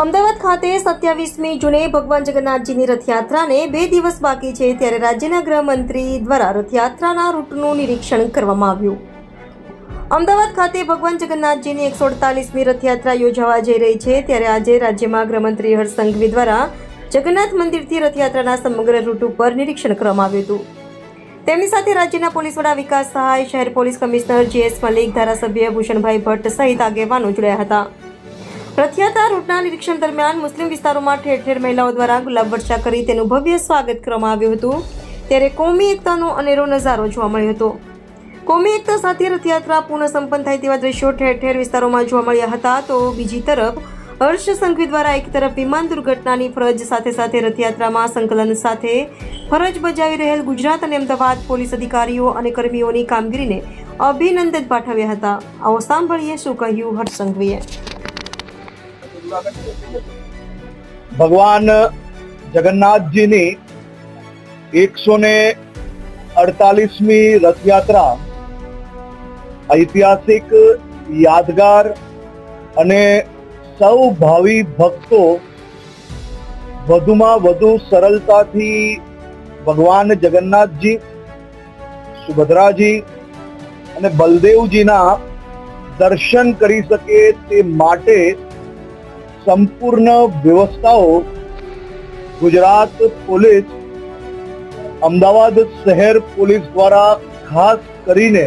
અમદાવાદ ખાતે સત્યાવીસમી જૂને ભગવાન જગન્નાથજીની રથયાત્રાને બે દિવસ બાકી છે ત્યારે રાજ્યના ગૃહમંત્રી દ્વારા રથયાત્રાના રૂટનું નિરીક્ષણ કરવામાં આવ્યું. અમદાવાદ ખાતે ભગવાન જગન્નાથજીની એકસો અડતાલીસમી રથયાત્રા યોજાવા જઈ રહી છે ત્યારે આજે રાજ્યમાં ગૃહમંત્રી હર્ષ સંઘવી દ્વારા જગન્નાથ મંદિરથી રથયાત્રાના સમગ્ર રૂટ ઉપર નિરીક્ષણ કરવામાં આવ્યું હતું. તેમની સાથે રાજ્યના પોલીસ વડા વિકાસ સહાય, શહેર પોલીસ કમિશનર જીએસ મલિક, ધારાસભ્ય ભૂષણભાઈ ભટ્ટ સહિત આગેવાનો જોડાયા હતા. રથયાત્રા રૂટના નિરીક્ષણ દરમિયાન મુસ્લિમ વિસ્તારોમાં ઠેર ઠેર મહિલાઓ દ્વારા ગુલાબ વર્ષા કરી તેનું ભવ્ય સ્વાગત કરવામાં આવ્યું હતું. ત્યારે કોમી એકતાનો અનેરો નજારો જોવા મળ્યો હતો. કોમી એકતા સાથે રથયાત્રા પૂર્ણ સંપન્ન થાય તેવા દ્રશ્યો ઠેર ઠેર વિસ્તારોમાં જોવા મળ્યા હતા. તો બીજી તરફ, હર્ષ સંઘવી દ્વારા એક તરફ વિમાન દુર્ઘટનાની ફરજ સાથે સાથે રથયાત્રામાં સંકલન સાથે ફરજ બજાવી રહેલ ગુજરાત અને અમદાવાદ પોલીસ અધિકારીઓ અને કર્મીઓની કામગીરીને અભિનંદન પાઠવ્યા હતા. આવો સાંભળીએ શું કહ્યું હર્ષ સંઘવીએ. ભગવાન જગન્નાથજીની એકસો ને અડતાલીસમી રથયાત્રા ઐતિહાસિક યાદગાર અને સૌ ભાવિ ભક્તો વધુમાં વધુ સરળતાથી ભગવાન જગન્નાથજી, સુભદ્રાજી અને બલદેવજીના દર્શન કરી શકે તે માટે સંપૂર્ણ વ્યવસ્થાઓ ગુજરાત પોલીસ, અમદાવાદ શહેર પોલીસ દ્વારા ખાસ કરીને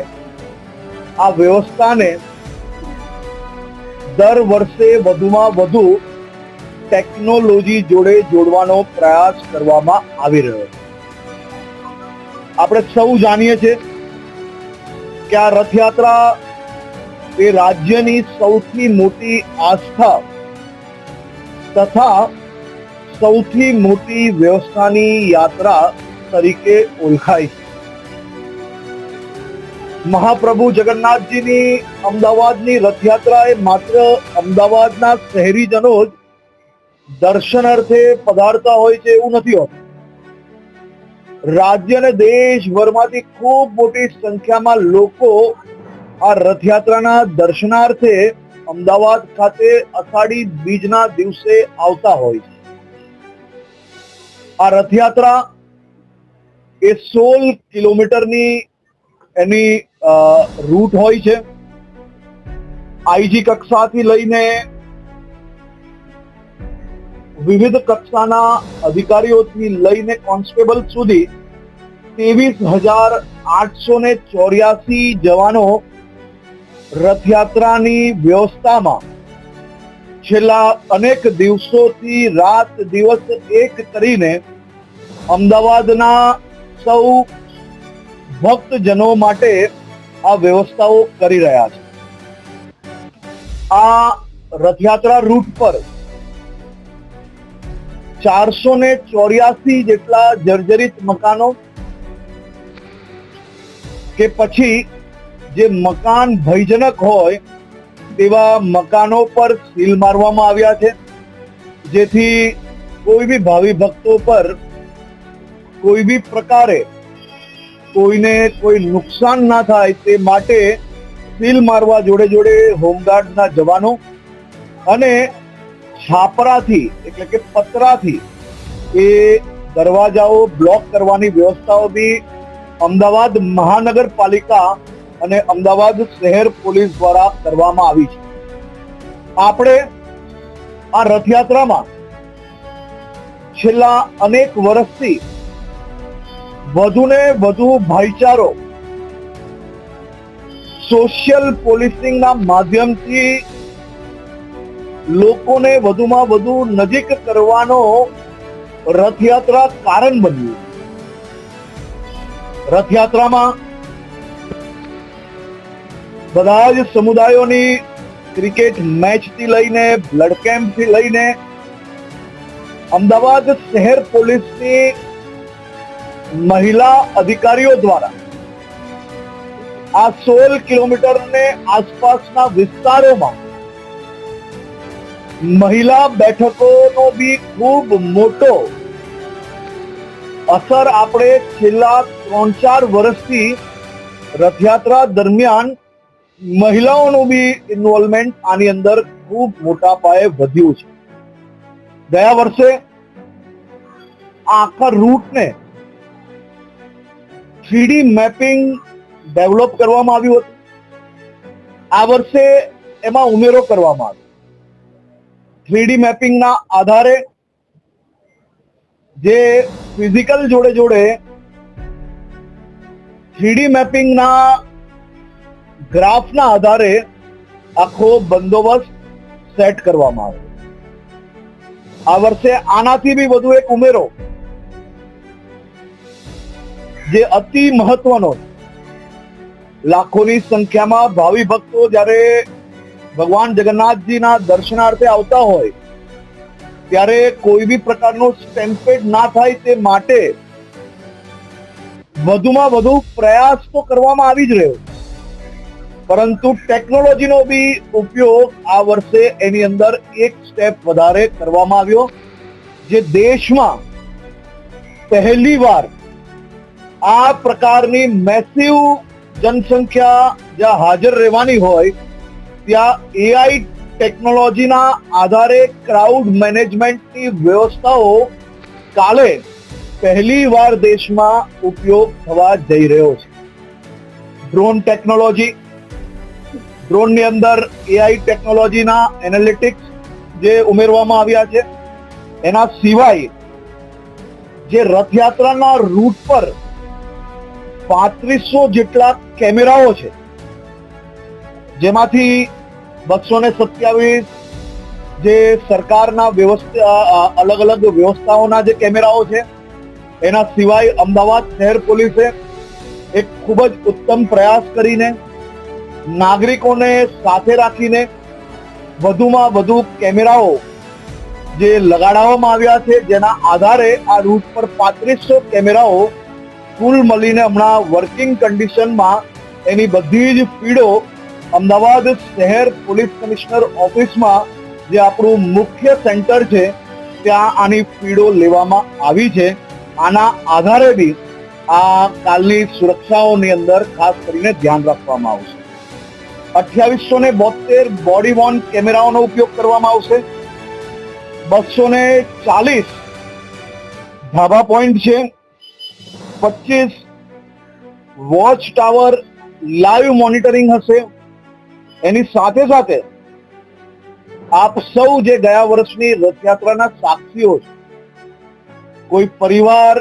આ વ્યવસ્થાને દર વર્ષે વધુમાં વધુ ટેકનોલોજી જોડે જોડવાનો પ્રયાસ કરવામાં આવી રહ્યો છે. આપણે સૌ જાણીએ છીએ કે આ રથયાત્રા એ રાજ્યની સૌથી મોટી આસ્થા તથા સૌથી મોટી વ્યવસ્થાની યાત્રા તરીકે ઓળખાય છે. મહાપ્રભુ જગન્નાથજીની અમદાવાદની રથયાત્રા એ માત્ર અમદાવાદના શહેરીજનો જ દર્શનાર્થે પધારતા હોય છે એવું નથી હોતું. રાજ્ય અને દેશભરમાંથી ખૂબ મોટી સંખ્યામાં લોકો આ રથયાત્રાના દર્શનાર્થે અમદાવાદ ખાતે અષાઢી બીજના દિવસે આવતા હોય છે. આ રથયાત્રા એ સોળ કિલોમીટરની એની રૂટ હોય છે. આઈજી કક્ષાથી લઈને વિવિધ કક્ષાના અધિકારીઓથી લઈને કોન્સ્ટેબલ સુધી ત્રેવીસ હજાર આઠસો ને ચોર્યાસી જવાનો રથયાત્રાની વ્યવસ્થામાં છેલ્લા અનેક દિવસોથી રાત દિવસ એક કરીને અમદાવાદના સૌ ભક્તજનો માટે આ વ્યવસ્થાઓ કરી રહ્યા છે. આ રથયાત્રા રૂટ પર ચારસો ને ચોર્યાસી જેટલા જર્જરિત મકાનો કે પછી જે મકાન ભયજનક હોય, તેવા મકાનો પર સીલ મારવામાં આવ્યા છે. જેથી કોઈ બી ભાવિ ભક્તો પર કોઈ બી પ્રકારે કોઈને કોઈ નુકસાન ના થાય તે માટે સીલ મારવા જોડે જોડે હોમગાર્ડના જવાનો અને છાપરાથી, એટલે કે પતરાથી એ દરવાજાઓ બ્લોક કરવાની વ્યવસ્થાઓ બી અમદાવાદ મહાનગરપાલિકા અને અમદાવાદ શહેર પોલીસ દ્વારા કરવામાં આવી છે. આપણે આ રથયાત્રામાં છેલ્લા અનેક વર્ષથી વધુને વધુ ભાઈચારો સોશિયલ પોલીસિંગના માધ્યમથી લોકોને વધુમાં વધુ નજીક કરવાનો રથયાત્રા કારણ બન્યું. રથયાત્રામાં બધા જ સમુદાયોની ક્રિકેટ મેચથી લઈને બ્લડ કેમ્પથી લઈને અમદાવાદ શહેર પોલીસની મહિલા અધિકારીઓ દ્વારા આ સોળ કિલોમીટર ને આસપાસના વિસ્તારોમાં મહિલા બેઠકોનો બી ખૂબ મોટો અસર આપણે છેલ્લા ત્રણ ચાર વર્ષથી રથયાત્રા દરમિયાન મહિલાઓનું બી ઇન્વોલ્વમેન્ટ આની અંદર ખૂબ મોટા પાયે વધ્યું છે. ગયા વર્ષે આખા રૂટને થ્રીડી મેપિંગ ડેવલપ કરવામાં આવ્યું હતું. આ વર્ષે એમાં ઉમેરો કરવામાં આવ્યો. થ્રીડી મેપિંગના આધારે જે ફિઝિકલ જોડે જોડે થ્રીડી મેપિંગના ગ્રાફના આધારે આખો બંદોબસ્ત સેટ કરવામાં આવ્યો આ વર્ષે આનાથી બી વધુ એક ઉમેરો જે અતિ મહત્વનો. લાખોની સંખ્યામાં ભાવિ ભક્તો જ્યારે ભગવાન જગન્નાથજીના દર્શનાર્થે આવતા હોય, ત્યારે કોઈ બી પ્રકારનો સ્ટેમ્પેડ ના થાય તે માટે વધુમાં વધુ પ્રયાસ તો કરવામાં આવી જ રહ્યો. પરંતુ ટેકનોલોજીનો બી ઉપયોગ આ વર્ષે એની અંદર એક સ્ટેપ વધારે કરવામાં આવ્યો, જે દેશમાં પહેલી વાર આ પ્રકારની મેસિવ જનસંખ્યા જ્યાં હાજર રહેવાની હોય, ત્યાં એઆઈ ટેકનોલોજીના આધારે ક્રાઉડ મેનેજમેન્ટની વ્યવસ્થાઓ કાલે પહેલી વાર દેશમાં ઉપયોગ થવા જઈ રહ્યો છે. ડ્રોન ટેકનોલોજી ડ્રોનની અંદર એઆઈ ટેકનોલોજીના એનાલિટિક્સ જે ઉમેરવામાં આવ્યા છે, એના સિવાય જે રથયાત્રાના રૂટ પર પાંત્રીસો જેટલા કેમેરાઓ છે, જેમાંથી બસો ને સત્યાવીસ જે સરકારના વ્યવસ્થા અલગ અલગ વ્યવસ્થાઓના જે કેમેરાઓ છે, એના સિવાય અમદાવાદ શહેર પોલીસે એક ખૂબ જ ઉત્તમ પ્રયાસ કરીને નાગરિકોને સાથે રાખીને વધુમાં વધુ કેમેરાઓ જે લગાડવામાં આવ્યા છે, જેના આધારે આ રૂટ પર પાંત્રીસો કેમેરાઓ કુલ મળીને હમણાં વર્કિંગ કન્ડિશનમાં એની બધી જ ફીડો અમદાવાદ શહેર પોલીસ કમિશનર ઓફિસમાં જે આપણું મુખ્ય સેન્ટર છે, ત્યાં આની ફીડો લેવામાં આવી છે. આના આધારે બી આ કાલની સુરક્ષાઓની અંદર ખાસ કરીને ધ્યાન રાખવામાં આવશે. અઠ્યાવીસો ને બોતેર બોડી વોર્ન કેમેરાઓનો ઉપયોગ કરવામાં આવશે. બસો ને ચાલીસ ધાબા પોઈન્ટ છે. પચીસ વોચ ટાવર લાઈવ મોનિટરિંગ હશે. એની સાથે સાથે આપ સૌ જે ગયા વર્ષની રથયાત્રાના સાક્ષીઓ કોઈ પરિવાર